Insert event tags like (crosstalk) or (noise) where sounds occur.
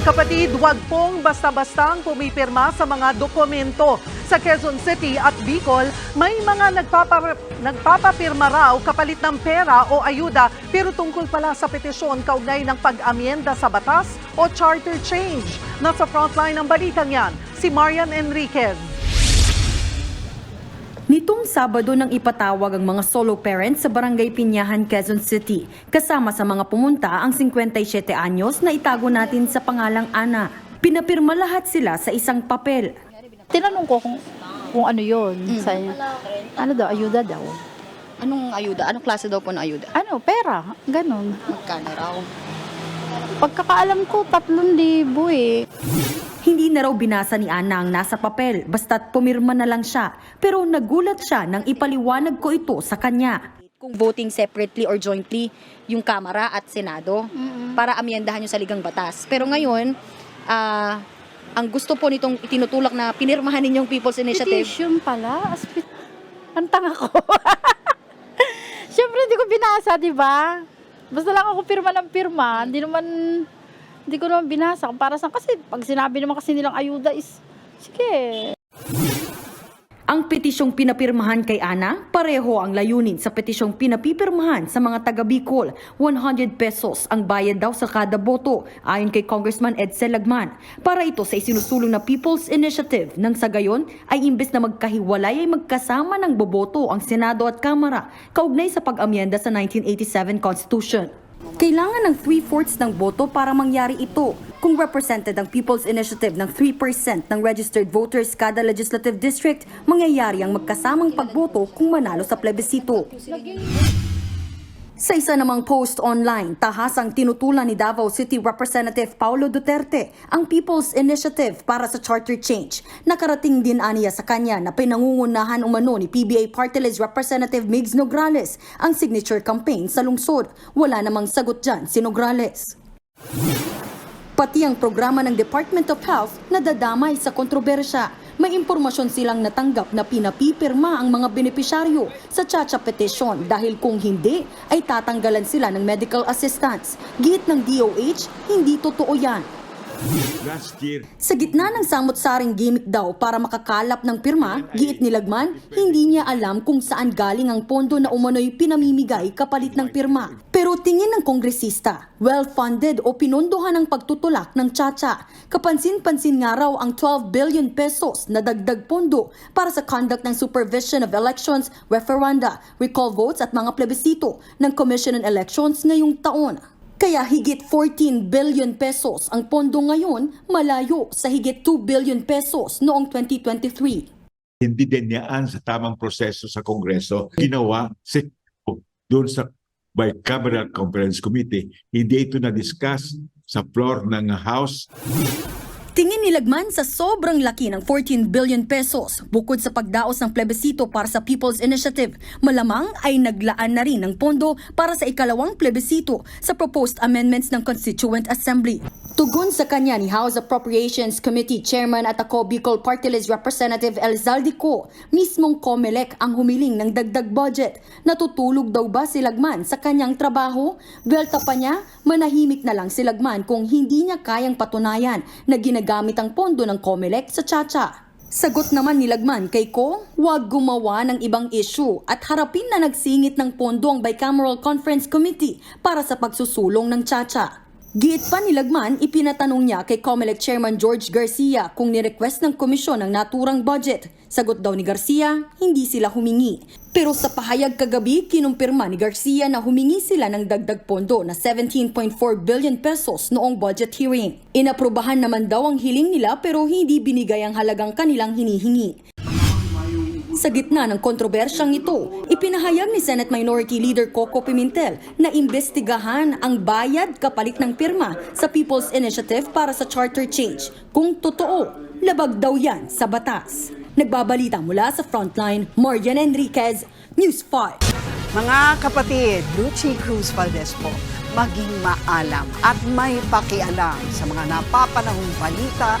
kapatid, huwag pong basta-bastang pumipirma sa mga dokumento. Sa Quezon City at Bicol, may mga nagpapa, nagpapapirma raw kapalit ng pera o ayuda pero tungkol pala sa petisyon kaugnay ng pag-amyenda sa batas o charter change. Nasa frontline ng balitang yan, si Marian Enriquez. Nitong Sabado nang ipatawag ang mga solo parents sa Barangay Pinyahan, Quezon City. Kasama sa mga pumunta ang 57 anyos na itago natin sa pangalang Ana. Pinapirma lahat sila sa isang papel. Tinanong ko kung, kung ano yun. Sa, ano daw, ayuda daw. Anong ayuda? Anong klase daw po ng ayuda? Ano, pera. Ganon. Magkano raw? Pagkakaalam ko, tatlong libo eh. Hindi na raw binasa ni Ana ang nasa papel, basta't pumirma na lang siya. Pero nagulat siya nang ipaliwanag ko ito sa kanya. Kung voting separately or jointly yung Kamara at Senado para amyendahan yung saligang batas. Pero ngayon, ah, ang gusto po nitong itinutulak na pinirmahan ninyong People's Initiative, Petition pala. Aspit. Ang tanga ko. (laughs) Siyempre, hindi ko binasa, di ba? Basta lang ako pirma ng pirma. Hindi naman, hindi ko naman binasa. Para saan. Kasi pag sinabi naman kasi nilang ayuda is, sige, Ang petisyong pinapirmahan kay Ana, pareho ang layunin sa petisyong pinapipirmahan sa mga taga Bicol. 100 pesos ang bayad daw sa kada boto, ayon kay Congressman Edsel Lagman. Para ito sa isinusulong na People's Initiative nang sa gayon ay imbes na magkahiwalay ay magkasama ng boboto ang Senado at Kamara, kaugnay sa pag-amyenda sa 1987 Constitution. Kailangan ng 3-fourths ng boto para mangyari ito. Kung represented ang People's Initiative ng 3% ng registered voters kada legislative district, mangyayari ang magkasamang pagboto kung manalo sa plebisito. Sa isa namang post online, tahasang tinutulan ni Davao City Representative Paulo Duterte ang People's Initiative para sa charter change. Nakarating din aniya sa kanya na pinangungunahan umano ni PBA Party List Representative Migs Nograles ang signature campaign sa lungsod. Wala namang sagot dyan si Nograles. Pati ang programa ng Department of Health nadadamay sa kontrobersya. May impormasyon silang natanggap na pinapipirma ang mga benepisyaryo sa Chacha Petition dahil kung hindi ay tatanggalan sila ng medical assistance. Giit ng DOH, hindi totoo yan. Last year Sa gitna ng samot-saring gimmick daw para makakalap ng pirma, giit ni Lagman, hindi niya alam kung saan galing ang pondo na umano'y pinamimigay kapalit ng pirma. Pero tingin ng kongresista, well-funded o pinondohan ang pagtutulak ng tsatsya. Kapansin-pansin nga raw ang 12 billion pesos na dagdag pondo para sa conduct ng supervision of elections, referenda, recall votes at mga plebisito ng Commission on Elections ngayong taon. Kaya higit 14 billion pesos ang pondo ngayon, malayo sa higit 2 billion pesos noong 2023. hindi dinyaan sa tamang proseso sa Kongreso, ginawa si doon sa bicameral conference committee. Hindi ito na-discuss sa floor ng House. Tingin ni Lagman sa sobrang laki ng 14 billion pesos bukod sa pagdaos ng plebisito para sa People's Initiative. Malamang ay naglaan na rin ng pondo para sa ikalawang plebisito sa proposed amendments ng Constituent Assembly. Tugon sa kanya ni House Appropriations Committee Chairman at ako Bicol Party List Representative Elzaldi Co, mismong COMELEC ang humiling ng dagdag budget. Natutulog daw ba si Lagman sa kanyang trabaho? Belta pa niya, manahimik na lang si Lagman kung hindi niya kayang patunayan na ginagamit ang pondo ng COMELEC sa Chacha. Sagot naman ni Lagman kay Ko, huwag gumawa ng ibang issue at harapin na nagsingit ng pondo ang Bicameral Conference Committee para sa pagsusulong ng Chacha. Giit pa ni Lagman, ipinatanong niya kay COMELEC Chairman George Garcia kung nirequest ng komisyon ang naturang budget. Sagot daw ni Garcia, hindi sila humingi. Pero sa pahayag kagabi, kinumpirma ni Garcia na humingi sila ng dagdag pondo na 17.4 billion pesos noong budget hearing. Inaprubahan naman daw ang hiling nila pero hindi binigay ang halagang kanilang hinihingi. Sa gitna ng kontrobersyang ito, ipinahayag ni Senate Minority Leader Coco Pimentel na imbestigahan ang bayad kapalit ng pirma sa People's Initiative para sa charter change. Kung totoo, labag daw yan sa batas. Nagbabalita mula sa Frontline, Marian Enriquez, News 5. Mga kapatid, Lucy Cruz Valdez po, maging maalam at may pakialam sa mga napapanahong balita